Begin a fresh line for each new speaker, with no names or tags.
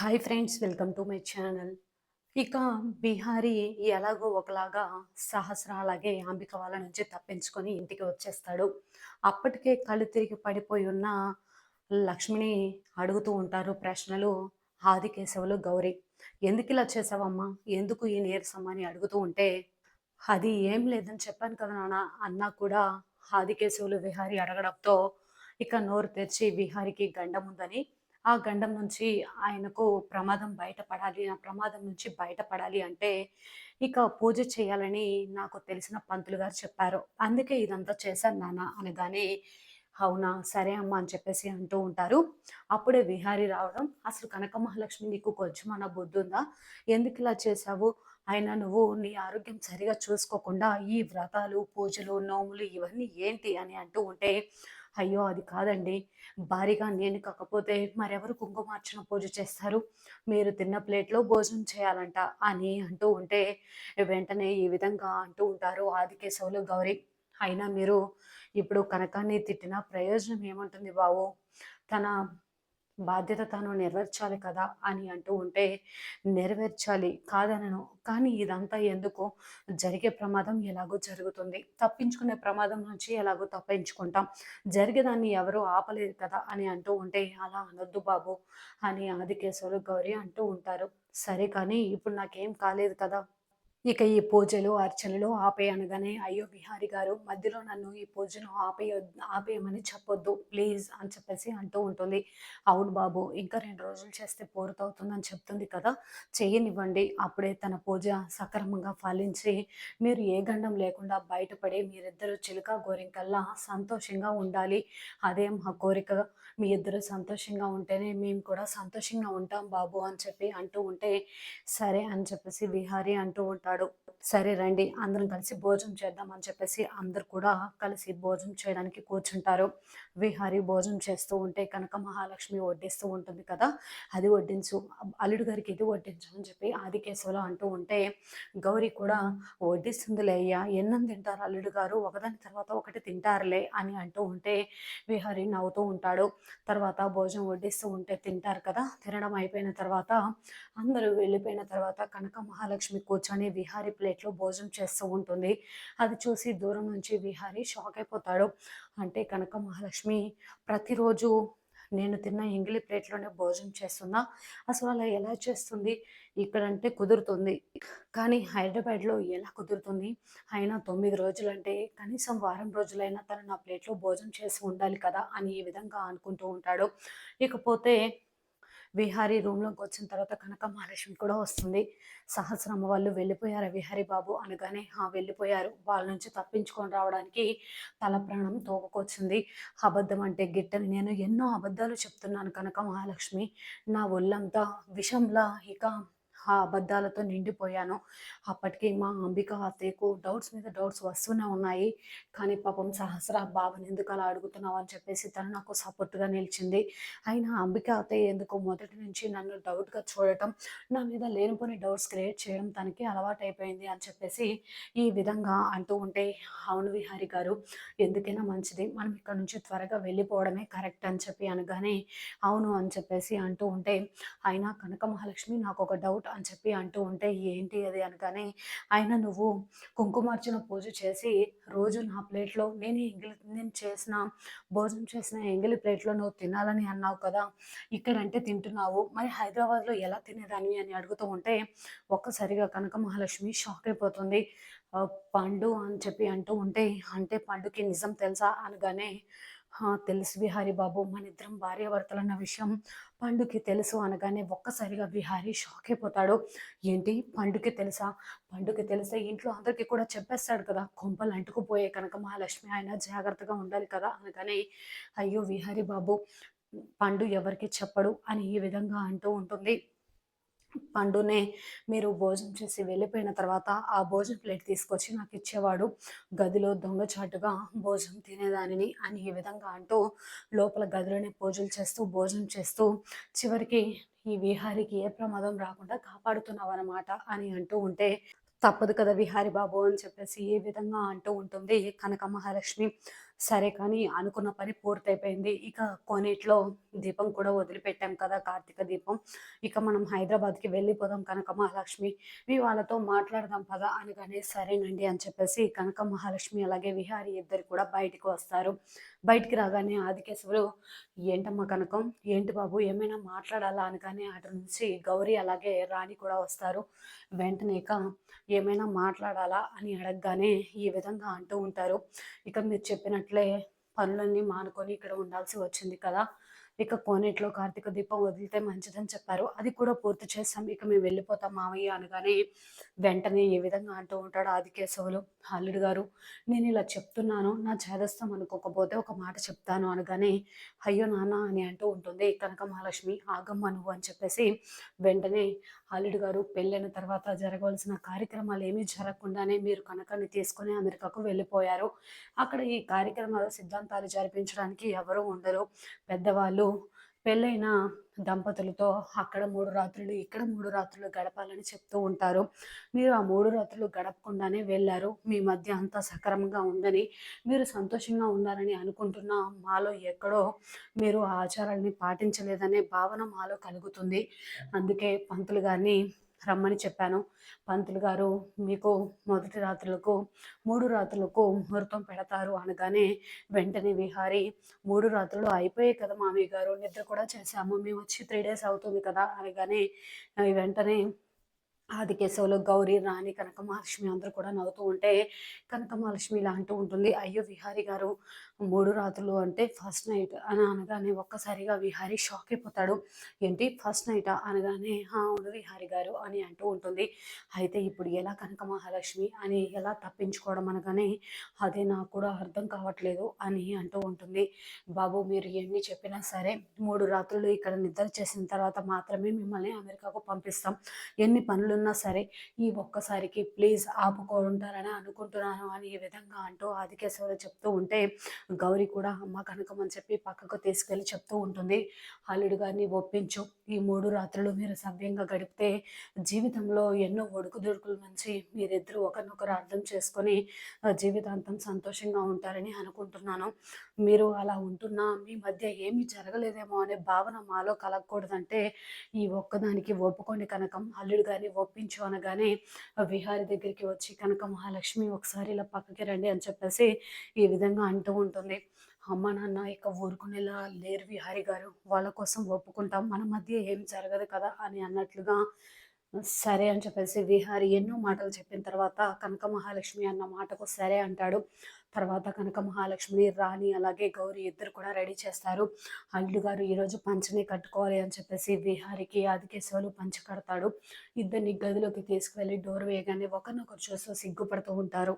Hi friends welcome to my channel. ఇక బిహారీ ఎలాగో ఒకలాగా సహస్ర అలాగే అంబిక వాళ్ళ నుంచి తప్పించుకొని ఇంటికి వచ్చేస్తాడు. అప్పటికే కళ్ళు తిరిగి పడిపోయి ఉన్న లక్ష్మిని అడుగుతూ ఉంటారు ప్రశ్నలు ఆదికేశవులు గౌరీ. ఎందుకు ఇలా చేసావమ్మా? ఎందుకు ఈ నీరసం? అని అడుగుతూ ఉంటే అది ఏం లేదని చెప్పాను కదా నాన్న అన్నా కూడా ఆదికేశవులు విహారీ అడగడంతో ఇక నోరు తెరిచి విహారికి గండం ఉందని ఆ గండం నుంచి ఆయనకు ప్రమాదం బయటపడాలి ఆ ప్రమాదం నుంచి బయటపడాలి అంటే ఇక పూజ చేయాలని నాకు తెలిసిన పంతులు గారు చెప్పారు. అందుకే ఇదంతా చేశాను నాన్న అనగానే అవునా సరే అమ్మా అని చెప్పేసి అంటూ ఉంటారు. అప్పుడే విహారీ రావడం అసలు కనక మహాలక్ష్మి నీకు కొంచెమన్నా బుద్ధి ఉందా? ఎందుకు ఇలా చేశావు? అయినా నువ్వు నీ ఆరోగ్యం సరిగా చూసుకోకుండా ఈ వ్రతాలు పూజలు నోములు ఇవన్నీ ఏంటి? అని అంటూ ఉంటే అయ్యో! అది కాదండి. భారీగా నేను కాకపోతే మరెవరు కుంకుమార్చన పూజ చేస్తారు? మీరు తిన్న ప్లేట్లో భోజనం చేయాలంట అని అంటూ ఉంటే వెంటనే ఈ విధంగా అంటూ ఉంటారు ఆదికేశవులు గౌరీ. అయినా మీరు ఇప్పుడు కనకాన్ని తిట్టిన ప్రయోజనం ఏముంటుంది బావు తన బాధ్యత తాను నెరవేర్చాలి కదా అని అంటూ ఉంటే నెరవేర్చాలి కాదనను. కానీ ఇదంతా ఎందుకు జరిగే ప్రమాదం ఎలాగో జరుగుతుంది. తప్పించుకునే ప్రమాదం నుంచి ఎలాగో తప్పించుకుంటాం. జరిగేదాన్ని ఎవరూ ఆపలేదు కదా అని అంటూ ఉంటే అలా అనొద్దు బాబు అని ఆదికేశ్వరు గౌరీ అంటూ ఉంటారు. సరే కానీ ఇప్పుడు నాకేం కాలేదు కదా. ఇక ఈ పూజలు అర్చనలు ఆపే అనగానే అయ్యో బిహారి గారు మధ్యలో నన్ను ఈ పూజను ఆపేయ ఆపేయమని చెప్పొద్దు ప్లీజ్ అని చెప్పేసి అంటూ ఉంటుంది. అవును బాబు ఇంకా రెండు రోజులు చేస్తే పూర్తవుతుందని చెప్తుంది కదా చేయనివ్వండి అప్పుడే తన పూజ సక్రమంగా ఫలించి మీరు ఏ గండం లేకుండా బయటపడి మీరిద్దరు చిలుక గోరింకల్లా సంతోషంగా ఉండాలి. అదే మా కోరిక. మీ ఇద్దరు సంతోషంగా ఉంటేనే మేము కూడా సంతోషంగా ఉంటాం బాబు అని చెప్పి అంటూ ఉంటే సరే అని చెప్పేసి విహారీ అంటూ ఉంటాడు సరే రండి అందరం కలిసి భోజనం చేద్దాం అని చెప్పేసి అందరు కూడా కలిసి భోజనం చేయడానికి కూర్చుంటారు. విహారి భోజనం చేస్తూ ఉంటే కనుక మహాలక్ష్మి వడ్డిస్తూ ఉంటుంది కదా అది వడ్డించు అల్లుడు గారికి ఇది వడ్డించు అని చెప్పి ఆదికేశవులు అంటూ ఉంటే గౌరీ కూడా వడ్డిస్తుందిలే అయ్యా ఎన్నం తింటారు అల్లుడు గారు ఒకదాని తర్వాత ఒకటి తింటారులే అని అంటూ ఉంటే విహారి నవ్వుతూ ఉంటాడు. తర్వాత భోజనం వడ్డిస్తూ ఉంటే తింటారు కదా తినడం అయిపోయిన తర్వాత అందరూ వెళ్ళిపోయిన తర్వాత కనక మహాలక్ష్మి కూర్చొని విహారీ ప్లేట్లో భోజనం చేస్తూ ఉంటుంది. అది చూసి దూరం నుంచి విహారీ షాక్ అయిపోతాడు. అంటే కనక మహాలక్ష్మి ప్రతిరోజు నేను తిన్న ఎంగిలి ప్లేట్లోనే భోజనం చేస్తున్నా. అసలు అలా ఎలా చేస్తుంది? ఇక్కడంటే కుదురుతుంది. కానీ హైదరాబాద్లో ఎలా కుదురుతుంది? అయినా తొమ్మిది రోజులంటే కనీసం వారం రోజులైనా తను నా ప్లేట్లో భోజనం చేసి ఉండాలి కదా అని ఈ విధంగా అనుకుంటూ ఉంటాడు. ఇకపోతే విహారీ రూమ్లోకి వచ్చిన తర్వాత కనక మహాలక్ష్మి కూడా వస్తుంది. సహస్రమ్మ వాళ్ళు వెళ్ళిపోయారు. విహారీ బాబు అనగానే వెళ్ళిపోయారు. వాళ్ళ నుంచి తప్పించుకొని రావడానికి తల ప్రాణం తోకకొచ్చింది అబద్ధం అంటే గిట్టని నేను ఎన్నో అబద్ధాలు చెప్తున్నాను కనక మహాలక్ష్మి. నా ఒళ్ళంతా విషంలా ఇక ఆ అబద్ధాలతో నిండిపోయాను. అప్పటికి మా అంబిక అత్తయ్యకు డౌట్స్ మీద డౌట్స్ వస్తూనే ఉన్నాయి. కానీ పాపం సహస్ర బాబుని ఎందుకు అలా అడుగుతున్నావు అని చెప్పేసి తను నాకు సపోర్ట్గా నిలిచింది. అయినా అంబిక అత్తయ్య ఎందుకు మొదటి నుంచి నన్ను డౌట్గా చూడటం నా మీద లేనిపోని డౌట్స్ క్రియేట్ చేయడం తనకి అలవాటు అయిపోయింది అని చెప్పేసి ఈ విధంగా అంటూ ఉంటే అవును విహారి గారు ఎందుకైనా మంచిది. మనం ఇక్కడ నుంచి త్వరగా వెళ్ళిపోవడమే కరెక్ట్ అని చెప్పి అనగానే అవును అని చెప్పేసి అంటూ ఉంటే అయినా కనక మహాలక్ష్మి నాకు ఒక డౌట్ అని చెప్పి అంటూ ఉంటే ఏంటి అది? అనగానే ఆయన నువ్వు కుంకుమార్చన పూజ చేసి రోజు నా ప్లేట్లో నేను ఎంగిలి నేను చేసిన భోజనం చేసిన ఎంగిలి ప్లేట్లో నువ్వు తినాలని అన్నావు కదా ఇక్కడంటే తింటున్నావు. మరి హైదరాబాద్లో ఎలా తినేదాన్ని? అని అడుగుతూ ఉంటే ఒక్కసారిగా కనక మహాలక్ష్మి షాక్ అయిపోతుంది. పండు అని చెప్పి అంటూ ఉంటే అంటే పండుకి నిజం తెలుసా? అనగానే తెలుసు విహారీ బాబు మన ఇద్దరం భార్యాభర్తలు అన్న విషయం పండుకి తెలుసు అనగానే ఒక్కసారిగా విహారీ షాక్ అయిపోతాడు. ఏంటి? పండుకి తెలుసా? పండుకి తెలిస్తే ఇంట్లో అందరికీ కూడా చెప్పేస్తాడు కదా కొంపలు అంటుకుపోయే కనుక మహాలక్ష్మి ఆయన జాగ్రత్తగా ఉండాలి కదా అనగానే అయ్యో విహారీ బాబు పండు ఎవరికి చెప్పడు అని ఈ విధంగా అంటూ ఉంటుంది. పండునే మీరు భోజనం చేసి వెళ్ళిపోయిన తర్వాత ఆ భోజనం ప్లేట్ తీసుకొచ్చి నాకు ఇచ్చేవాడు. గదిలో దొంగచాటుగా భోజనం తినేదానిని అని ఈ విధంగా అంటూ లోపల గదిలోనే పూజలు చేస్తూ భోజనం చేస్తూ చివరికి ఈ విహారికి ఏ ప్రమాదం రాకుండా కాపాడుతున్నావు అనమాట అని అంటూ ఉంటే తప్పదు కదా విహారి బాబు అని చెప్పేసి ఏ విధంగా అంటూ ఉంటుంది కనక మహాలక్ష్మి. సరే కానీ అనుకున్న పని పూర్తయిపోయింది. ఇక కొనేట్లో దీపం కూడా వదిలిపెట్టాం కదా కార్తీక దీపం. ఇక మనం హైదరాబాద్కి వెళ్ళిపోదాం కనక మహాలక్ష్మి మీ వాళ్ళతో మాట్లాడదాం పదా అనగానే సరేనండి అని చెప్పేసి కనక మహాలక్ష్మి అలాగే విహారీ ఇద్దరు కూడా బయటికి వస్తారు. బయటికి రాగానే ఆదికేశవులు ఏంటమ్మా కనకం? ఏంటి బాబు? ఏమైనా మాట్లాడాలా? అనగానే అటు నుంచి గౌరీ అలాగే రాణి కూడా వస్తారు. వెంటనే ఇక ఏమైనా మాట్లాడాలా? అని అడగగానే ఈ విధంగా అంటూ ఉంటారు. ఇక మీరు చెప్పినట్టు పనులన్నీ మానుకొని ఇక్కడ ఉండాల్సి వచ్చింది కదా. ఇక కోనేట్లో కార్తీక దీపం వదిలితే మంచిదని చెప్పారు. అది కూడా పూర్తి చేస్తాం. ఇక మేము వెళ్ళిపోతాం మావయ్య అనగానే వెంటనే ఏ విధంగా అంటూ ఉంటాడు ఆదికేశవులు. అల్లుడు గారు నేను ఇలా చెప్తున్నాను. నా చేదస్తాం అనుకోకపోతే ఒక మాట చెప్తాను అనగానే అయ్యో నాన్న అని అంటూ ఉంటుంది. కనక మహాలక్ష్మి ఆగమ్మ నువ్వు అని చెప్పేసి వెంటనే అల్లుడు గారు పెళ్ళైన తర్వాత జరగవలసిన కార్యక్రమాలు ఏమీ జరగకుండానే మీరు కనకాన్ని తీసుకుని అమెరికాకు వెళ్ళిపోయారు. అక్కడ ఈ కార్యక్రమాల సిద్ధాంతాలు జరిపించడానికి ఎవరు ఉండరు. పెద్దవాళ్ళు పెళ్ళైన దంపతులతో అక్కడ మూడు రాత్రులు ఇక్కడ మూడు రాత్రులు గడపాలని చెప్తూ ఉంటారు. మీరు ఆ మూడు రాత్రులు గడపకుండానే వెళ్ళారు. మీ మధ్య అంతా సక్రమంగా ఉందని మీరు సంతోషంగా ఉన్నారని అనుకుంటున్న మాలో ఎక్కడో మీరు ఆ ఆచారాన్ని పాటించలేదనే భావన మాలో కలుగుతుంది. అందుకే పంతులు గారిని రమ్మని చెప్పాను. పంతులు గారు మీకు మొదటి రాత్రులకు మూడు రాత్రులకు ముహూర్తం పెడతారు అనగానే వెంటనే విహారి మూడు రాత్రులు అయిపోయాయి కదా మామయ్య గారు నిద్ర కూడా చేశాము. మేము వచ్చి త్రీ డేస్ అవుతుంది కదా అనగానే వెంటనే ఆదికేశవులు గౌరీ రాణి కనక మహాలక్ష్మి అందరూ కూడా నవ్వుతూ ఉంటే కనకమహాలక్ష్మి ఇలా అంటూ ఉంటుంది అయ్యో విహారి గారు మూడు రాత్రులు అంటే ఫస్ట్ నైట్ అని అనగానే ఒక్కసారిగా విహారి షాక్ అయిపోతాడు. ఏంటి ఫస్ట్ నైటా? అనగానే అవును విహారి గారు అని అంటూ ఉంటుంది. అయితే ఇప్పుడు ఎలా కనక మహాలక్ష్మి అని ఎలా తప్పించుకోవడం అనగానే అదే నాకు కూడా అర్థం కావట్లేదు అని అంటూ ఉంటుంది. బాబు మీరు ఎన్ని చెప్పినా సరే మూడు రాత్రులు ఇక్కడ నిద్ర చేసిన తర్వాత మాత్రమే మిమ్మల్ని అమెరికాకు పంపిస్తాం. ఎన్ని పనులు ఉన్నా సరే ఈ ఒక్కసారికి ప్లీజ్ ఆపుకుంటారని అనుకుంటున్నాను అని ఈ విధంగా అంటూ ఆదికేశ్వరు చెప్తూ ఉంటే గౌరీ కూడా అమ్మ కనుకమని చెప్పి పక్కకు తీసుకెళ్ళి చెప్తూ ఉంటుంది. అల్లుడు గారిని ఒప్పించు. ఈ మూడు రాత్రులు మీరు సవ్యంగా గడిపితే జీవితంలో ఎన్నో ఒడుకుదొడుకుల నుంచి మీరిద్దరూ ఒకరినొకరు అర్థం చేసుకొని జీవితాంతం సంతోషంగా ఉంటారని అనుకుంటున్నాను. మీరు అలా ఉంటున్నా మీ మధ్య ఏమీ జరగలేదేమో అనే భావన మాలో కలగకూడదంటే ఈ ఒక్కదానికి ఒప్పుకోండి కనకం. అల్లుడు గారిని ఒప్పించు అనగానే విహారి దగ్గరికి వచ్చి కనుక మహాలక్ష్మి ఒకసారి ఇలా పక్కకి రండి అని చెప్పేసి ఈ విధంగా అంటూ ఉంటుంది. అమ్మ నాన్న ఇక ఊరుకునేలా లేరు విహారి గారు. వాళ్ళ కోసం ఒప్పుకుంటాం. మన మధ్య ఏం జరగదు కదా అని అన్నట్లుగా సరే అని చెప్పేసి విహారి ఎన్నో మాటలు చెప్పిన తర్వాత కనక మహాలక్ష్మి అన్న మాటకు సరే అంటాడు. తర్వాత కనక మహాలక్ష్మిని రాణి అలాగే గౌరీ ఇద్దరు కూడా రెడీ చేస్తారు. అల్లుడు గారు ఈరోజు పంచని కట్టుకోవాలి అని చెప్పేసి విహారికి ఆదికేశవులు పంచ కడతాడు. ఇద్దరిని గదిలోకి తీసుకువెళ్ళి డోర్ వేయగానే ఒకరినొకరు చూస్తూ సిగ్గుపడుతూ ఉంటారు.